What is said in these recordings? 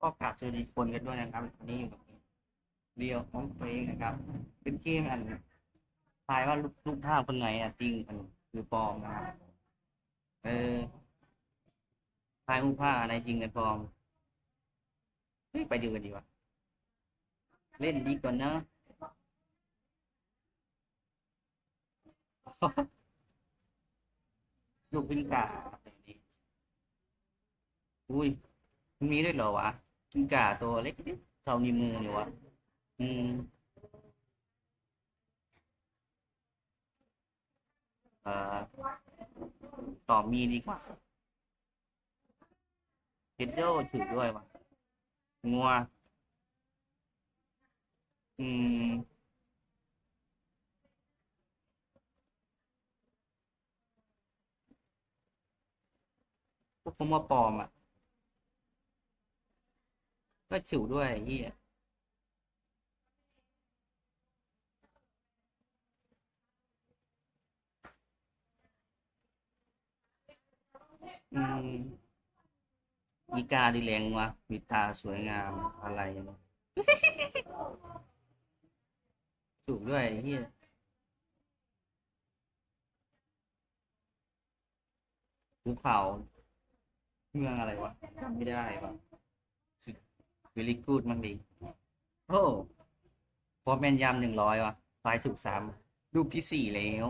ก็กราบสวัสดีคนกันด้วยนะครับวันนี้อยู่กับเรียวของตัวเพลงนะครับ เป็นเกมอันทายว่ารูปรูปภาพคนไหนอะจริงอันคือปลอมนะครับเออทายรูปภาพอะไรจริงกันปลอมเฮ้ยไปดูกันดีกว่าเล่นดีกว่าเนะลูกพิงกาแบบนี้อุ้ยมีด้วยเหรอวะ พิงกาตัวเล็กนิดเท่านิ้วมือเนี่ยวะ อืมเอ่อต่อมีดีกว่าเฮดโดถือด้วยวะงัว อืม พวกผมว่าปลอมอะ ก็ฉิวด้วยเฮียอืมอีกาดีแรงวะมีตาสวยงามอะไรถูกด้วยเฮียภูเขาเมืองอะไรวะจำไม่ได้วะ วิลิกูดมั้งดีโอ้พอแมนยำหนึ่งร้อยวะตายสุกสามลูกที่สี่แล้ว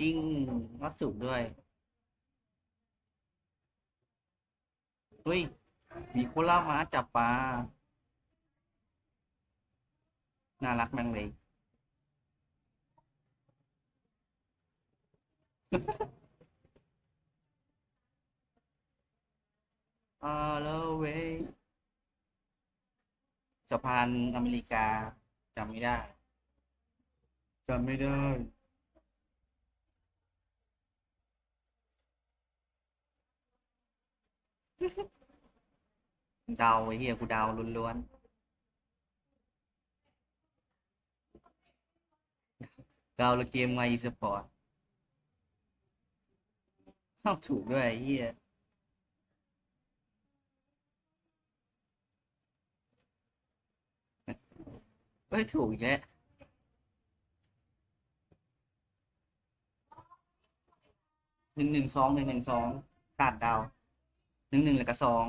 จริงวัดจุกด้วยเฮ้ย มีโคล่ามาจับปลา น่ารักแม่งเลย all the way สะพานอเมริกาจำไม่ได้จำไม่ได้ เดาไอ้เหี้ยกูเดาล้วนๆเดาละเกมไงอีสปอร์ตเข้าถูกด้วยไอ้เหี้ย เอ้ยถูกอีกแล้วหนึ่งหนึ่งสองหนึ่งหนึ่งสองขาดดาวหนึ่งหนึ่งแล้วก็สอง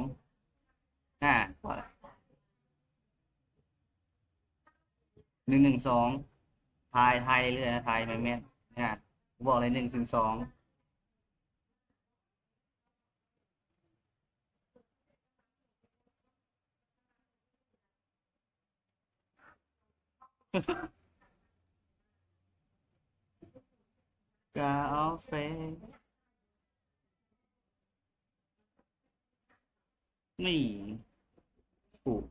อ่าพอละหนึ่งหนึ่งสองทายทายเรื่อยๆนะทายไม่แม่นอ่าบอกเลยหนึ่งถึงสอง กาแฟนี่ถูก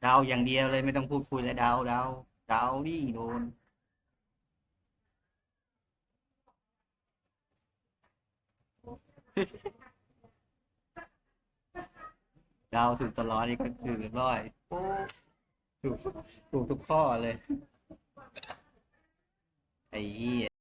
เดาอย่างเดียวเลยไม่ต้องพูดคุยแล้วเดาเดาเดานี่โดนเดาถูกตลอดนี่ก็คือเรียบร้อยโอ้ ถูกถูกทุกข้อเลย ไอ้เหี้ย